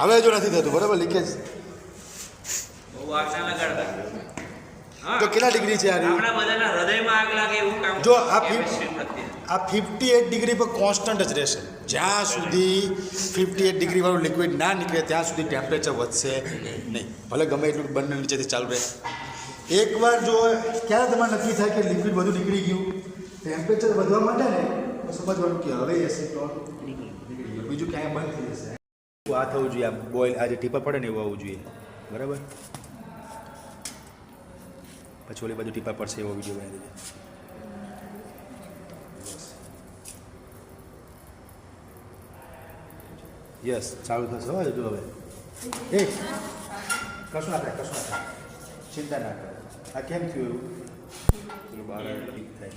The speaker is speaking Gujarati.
હવે જો નથી થતું બરાબર? લીકેજ. તો કેટલા ડિગ્રી છે જો આ. આ ફિફ્ટી એટ ડિગ્રી પર કોન્સ્ટન્ટ જ રહેશે. જ્યાં સુધી ફિફ્ટી એટ ડિગ્રીવાળું લિક્વિડ ના નીકળે ત્યાં સુધી ટેમ્પરેચર વધશે નહીં. ભલે ગમે એટલું બંને નીચેથી ચાલુ રહે એકવાર જો ક્યારે તમારે નક્કી થાય કે લિક્વિડ બધું નીકળી ગયું? ટેમ્પરેચર વધવા માટે ને સમજવાનું કે હવે એસિટોન નીકળી ગયું. બીજું ક્યાંય બંધ થઈ જશે. આ થવું જોઈએ. આ બોઇલ આ જે ટીપા પડે ને એવું આવવું જોઈએ. બરાબર? પછી ઓલી બાજુ ટીપા પડશે એવો વીડિયો બનાવી દેજો યસ ચાલુ થશે હવે જો હવે. એ, કશું ના થાય, કશું ના થાય. ચિંતા ના કરો. આ કેમ થયું એવું? બહાર ઠીક થાય.